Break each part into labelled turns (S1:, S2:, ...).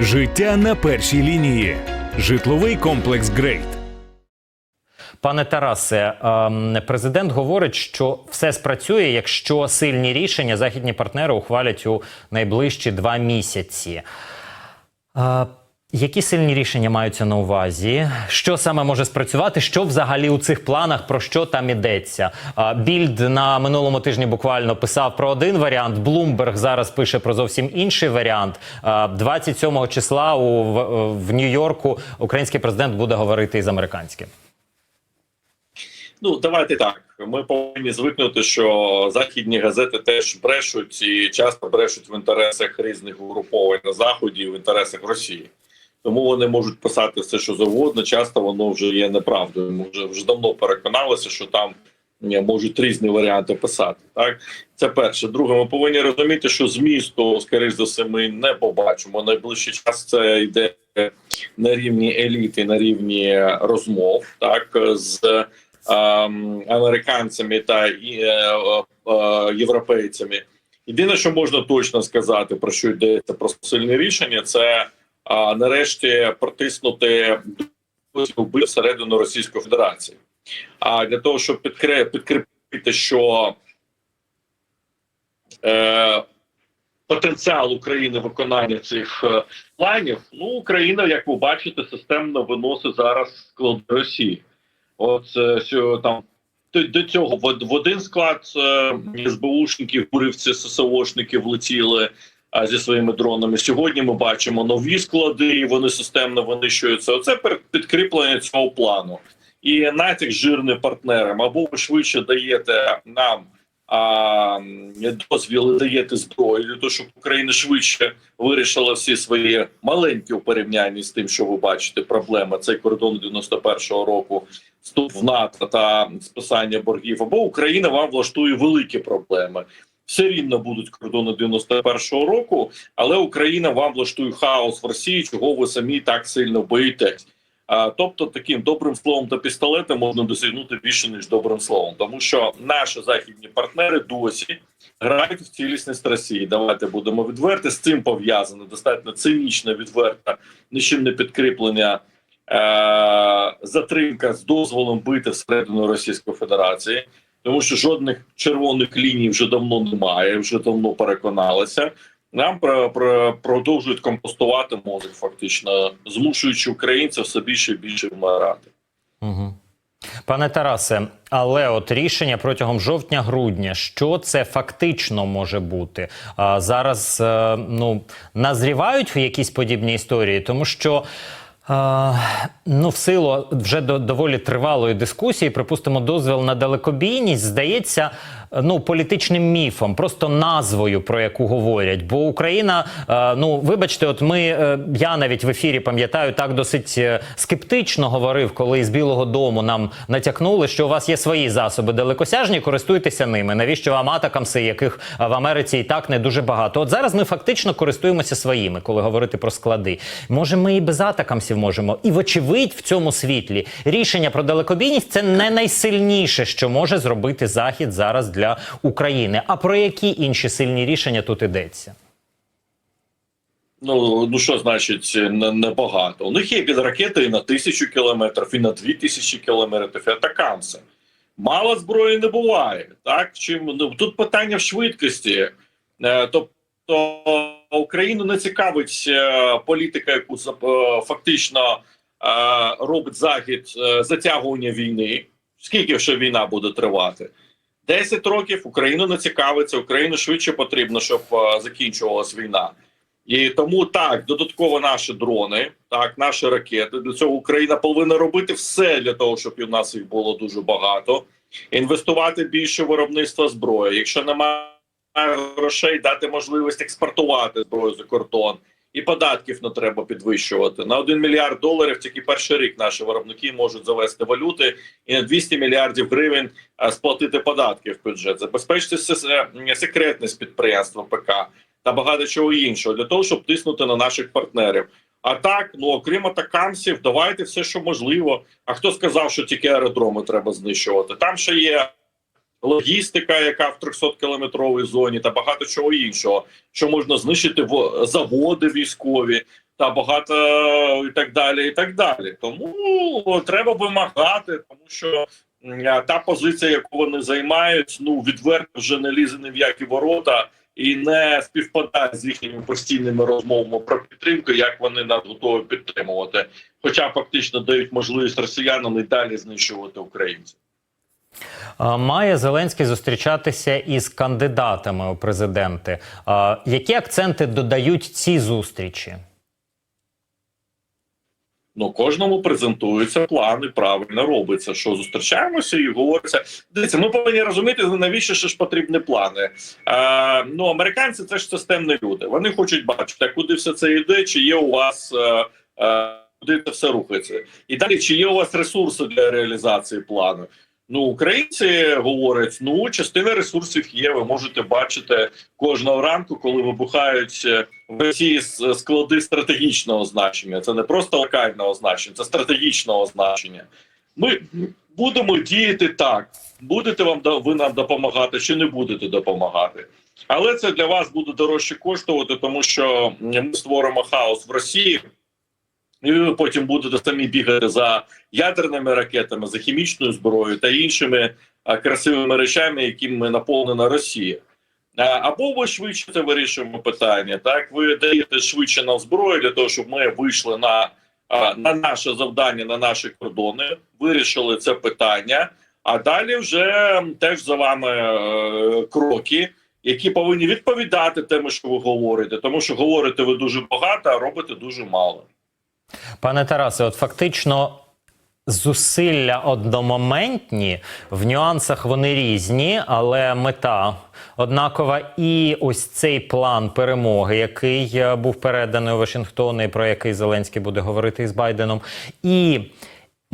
S1: Життя на першій лінії. Житловий комплекс Грейт.
S2: Пане Тарасе, ем, президент говорить, що все спрацює, якщо сильні рішення західні партнери ухвалять у найближчі два місяці. Які сильні рішення маються на увазі? Що саме може спрацювати? Що взагалі у цих планах про що там ідеться? Більд на минулому тижні буквально писав про один варіант. Блумберг зараз пише про зовсім інший варіант. А, 27 числа у в, Нью-Йорку український президент буде говорити із американським.
S3: Ну давайте так. Ми повинні звикнути, що західні газети теж брешуть і часто брешуть в інтересах різних угруповань на заході, в інтересах Росії. Тому вони можуть писати все, що завгодно. Часто воно вже є неправдою. Ми вже вже давно переконалися, що там можуть різні варіанти писати. Так це перше. Друге, ми повинні розуміти, що змісту, скоріш за все, ми не побачимо. Найближчий час це йде на рівні еліти, на рівні розмов, так з ем, американцями та е, е, європейцями. Єдине, що можна точно сказати, про що йдеться про сильне рішення, це а, нарешті протиснути вбив всередину Російської Федерації. А для того, щоб підкріпити, що е, потенціал України виконання цих е, планів, ну Україна, як ви бачите, системно виносить зараз склади Росії. От е, що там до, до цього в, один склад е, СБУшників, курівці, ССОшників летіли а, зі своїми дронами. Сьогодні ми бачимо нові склади, і вони системно винищуються. Оце підкріплення цього плану. І натяк жирним партнерам або ви швидше даєте нам а, дозвіл, даєте зброю для того, щоб Україна швидше вирішила всі свої маленькі у порівнянні з тим, що ви бачите, проблема цей кордон 91-го року, вступ в НАТО та списання боргів, або Україна вам влаштує великі проблеми. Все рівно будуть кордони 91-го року, але Україна вам влаштує хаос в Росії, чого ви самі так сильно боїтесь. А, тобто, таким добрим словом та пістолетом можна досягнути більше ніж добрим словом, тому що наші західні партнери досі грають в цілісність Росії. Давайте будемо відверти. З цим пов'язане достатньо цинічна, відверта, нічим не підкріплення е- затримка з дозволом бити всередину Російської Федерації, тому що жодних червоних ліній вже давно немає, вже давно переконалися. Нам про, про, продовжують компостувати мозок, фактично змушуючи українців все більше і більше вмирати.
S2: Угу. Пане Тарасе, але от рішення протягом жовтня-грудня, що це фактично може бути? А, зараз е, ну назрівають якісь подібні історії, тому що. Ну, в силу вже до доволі тривалої дискусії, припустимо, дозвіл на далекобійність здається ну політичним міфом, просто назвою, про яку говорять. Бо Україна, е, ну вибачте, от ми е, я навіть в ефірі пам'ятаю, так досить е, скептично говорив, коли з Білого Дому нам натякнули, що у вас є свої засоби далекосяжні, користуйтеся ними. Навіщо вам атакамси, яких в Америці і так не дуже багато? От зараз ми фактично користуємося своїми, коли говорити про склади. Може, ми і без атакамсів можемо. І вочевидь, в цьому світлі рішення про далекобійність це не найсильніше, що може зробити Захід зараз для України. А про які інші сильні рішення тут йдеться?
S3: Ну ну що значить не- небагато? У них є під ракети і на тисячу кілометрів, і на дві тисячі кілометрів. І атакамси. Мало зброї не буває. Так чим ну тут питання в швидкості. Е, тобто Україну не цікавить е, політика, яку е, фактично е, робить захід е, затягування війни. Скільки ще війна буде тривати? 10 років Україну не цікавиться. Україну швидше потрібно, щоб е, закінчувалась війна. І тому так, додатково наші дрони, так, наші ракети. Для цього Україна повинна робити все для того, щоб в нас їх було дуже багато. Інвестувати більше в виробництво зброї. Якщо немає грошей, дати можливість експортувати зброю за кордон. І податків не треба підвищувати. На 1 мільярд доларів тільки перший рік наші виробники можуть завести валюти і на 200 мільярдів гривень е, сплатити податки в бюджет. Забезпечити се- секретність підприємства ПК та багато чого іншого для того, щоб тиснути на наших партнерів. А так, ну окрім атакамсів, давайте все, що можливо. А хто сказав, що тільки аеродроми треба знищувати? Там ще є логістика, яка в 300 кілометровій зоні, та багато чого іншого, що можна знищити в заводи військові. та багато і так далі. І так далі. Тому треба вимагати, тому що та позиція, яку вони займають, ну відверто вже не лізе ні в які ворота і не співпадає з їхніми постійними розмовами про підтримку, як вони нас готові підтримувати, хоча фактично дають можливість росіянам і далі знищувати українців.
S2: Має Зеленський зустрічатися із кандидатами у президенти. Які акценти додають ці зустрічі?
S3: Ну, кожному презентується план і правильно робиться, що зустрічаємося і говориться. Дивіться, ми повинні розуміти, навіщо ще ж потрібні плани. Е, ну, американці це ж системні люди. Вони хочуть бачити, куди все це йде, чи є у вас е, е, куди це все рухається. І далі, чи є у вас ресурси для реалізації плану. Ну, українці говорять: ну, частина ресурсів є. Ви можете бачити кожного ранку, коли вибухають е, в Росії с- склади стратегічного значення. Це не просто локального значення, це стратегічного значення. Ми будемо діяти так. Будете вам ви нам допомагати, чи не будете допомагати. Але це для вас буде дорожче коштувати, тому що ми створимо хаос в Росії, і ви потім будете самі бігати за ядерними ракетами, за хімічною зброєю та іншими красивими речами, якими наповнена Росія. Або ви швидше це вирішуємо питання. Так, ви даєте швидше нам зброю для того, щоб ми вийшли на, на наше завдання, на наші кордони, вирішили це питання. А далі вже теж за вами е, кроки, які повинні відповідати тому, що ви говорите, тому що говорите ви дуже багато, а робите дуже мало.
S2: Пане Тарасе, от фактично зусилля одномоментні, в нюансах вони різні, але мета однакова. І ось цей план перемоги, який е, був переданий у Вашингтон, і про який Зеленський буде говорити із Байденом. І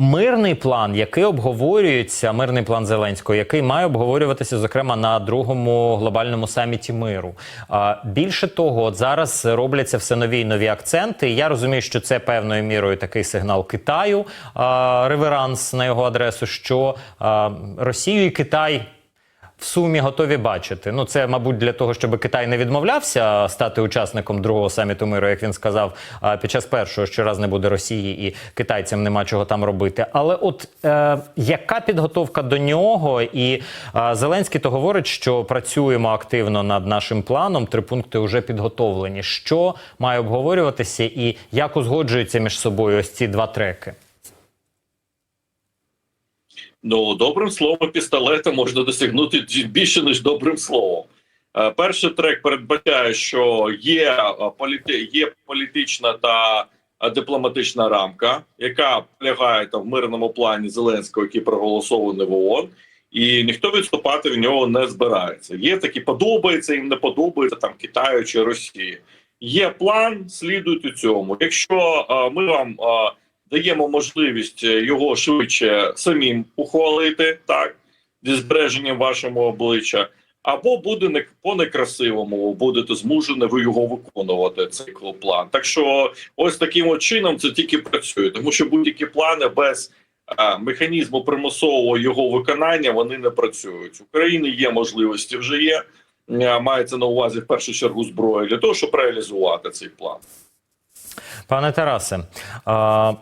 S2: Мирний план, який обговорюється, мирний план Зеленського, який має обговорюватися, зокрема, на другому глобальному саміті миру. Більше того, от зараз робляться все нові й нові акценти. Я розумію, що це певною мірою такий сигнал Китаю, реверанс на його адресу, що Росію і Китай. В сумі готові бачити. Ну це, мабуть, для того, щоб Китай не відмовлявся стати учасником другого саміту миру, як він сказав під час першого, що раз не буде Росії і китайцям нема чого там робити. Але от е, яка підготовка до нього? І е, Зеленський то говорить, що працюємо активно над нашим планом. Три пункти вже підготовлені. Що має обговорюватися, і як узгоджуються між собою ось ці два треки?
S3: Ну, добрим словом і пістолетом можна досягнути більше ніж добрим словом. Е, Перший трек передбачає, що є е, політи... є політична та е, дипломатична рамка, яка полягає там в мирному плані Зеленського, який проголосований в ООН, і ніхто відступати в нього не збирається. Є такі подобається, їм не подобається там Китаю чи Росії. Є план, слідуйте цьому. Якщо е, ми вам е, даємо можливість е, його швидше самим ухвалити, так зі збереженням вашого обличчя, або буде не по некрасивому, будете змушені ви його виконувати. Цей план. Так що, ось таким от чином це тільки працює, тому що будь-які плани без е, механізму примусового його виконання вони не працюють. В Україні є можливості, вже є. Е, Мається на увазі в першу чергу зброя для того, щоб реалізувати цей план.
S2: Пане Тарасе,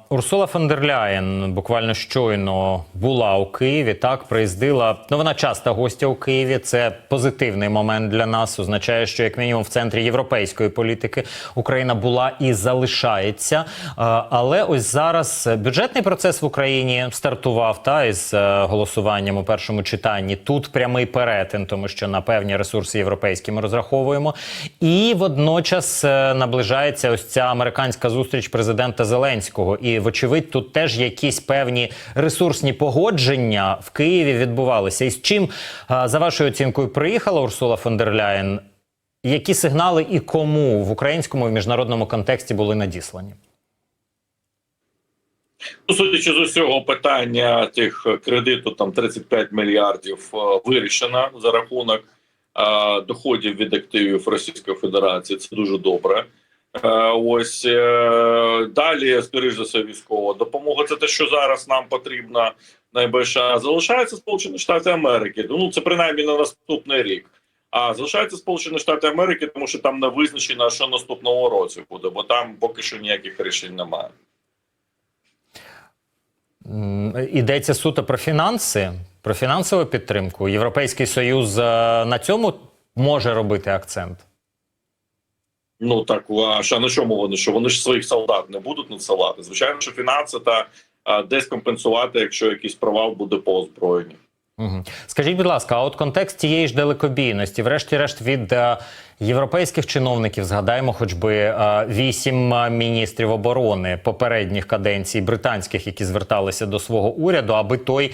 S2: Урсула фон буквально щойно була у Києві. Так приїздила. Ну вона часто гостя у Києві. Це позитивний момент для нас. Означає, що як мінімум в центрі європейської політики Україна була і залишається. Але ось зараз бюджетний процес в Україні стартував та із е, голосуванням у першому читанні. Тут прямий перетин, тому що на певні ресурси європейські ми розраховуємо. І водночас е, наближається ось ця американська зустріч президента Зеленського. І, вочевидь, тут теж якісь певні ресурсні погодження в Києві відбувалися. І з чим, за вашою оцінкою, приїхала Урсула фон дер Ляєн? Які сигнали і кому в українському і міжнародному контексті були надіслані?
S3: Ну, судячи з усього, питання тих кредиту там 35 мільярдів е, вирішено за рахунок е, доходів від активів Російської Федерації. Це дуже добре. Е, ось е, далі, скоріш за все, військова допомога. Це те, що зараз нам потрібно найбільше залишається Сполучені Штати Америки. Ну це принаймні на наступний рік. А залишаються Сполучені Штати Америки, тому що там не визначено, що наступного році буде, бо там поки що ніяких рішень немає.
S2: Йдеться суто про фінанси, про фінансову підтримку. Європейський Союз е, на цьому може робити акцент.
S3: Ну так а на чому вони? Що вони ж своїх солдат не будуть надсилати? Звичайно, що фінанси та а, десь компенсувати, якщо якийсь провал буде по озброєнні.
S2: Угу. Скажіть, будь ласка, а от контекст тієї ж далекобійності, врешті-решт, від е, європейських чиновників згадаємо, хоч би е, вісім е, міністрів оборони попередніх каденцій британських, які зверталися до свого уряду, аби той.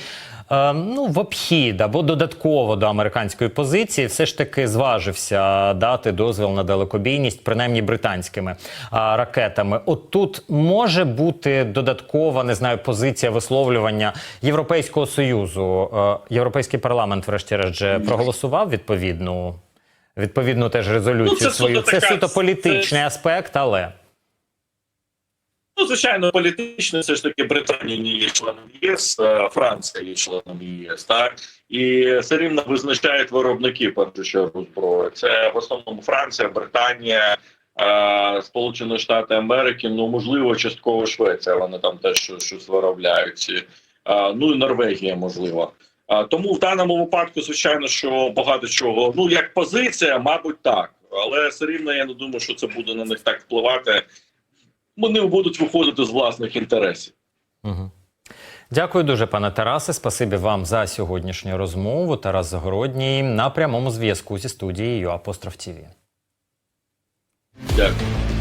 S2: е, Ну, в обхід або додатково до американської позиції, все ж таки зважився дати дозвіл на далекобійність, принаймні британськими а, ракетами. От тут може бути додаткова, не знаю, позиція висловлювання Європейського союзу. Європейський парламент, врешті-решт, проголосував відповідну. Відповідну теж резолюцію
S3: Ну, це
S2: свою.
S3: суто
S2: Це
S3: така-
S2: суто політичний
S3: це-
S2: аспект, але
S3: Ну, звичайно, політично все ж таки Британія не є членом ЄС, Франція є членом ЄС, так і все рівно визначають виробники першу чергу зброї. Це в основному Франція, Британія, е, Сполучені Штати Америки, ну можливо, частково Швеція. Вони там теж щось, щось виробляють. Е, ну і Норвегія, можливо. Тому в даному випадку, звичайно, що багато чого, ну як позиція, мабуть, так, але все рівно я не думаю, що це буде на них так впливати. Вони будуть виходити з власних інтересів.
S2: Угу. Дякую дуже, пане Тарасе. Спасибі вам за сьогоднішню розмову. Тарас Загородній на прямому зв'язку зі студією Апостроф ТІВІ.
S3: Дякую.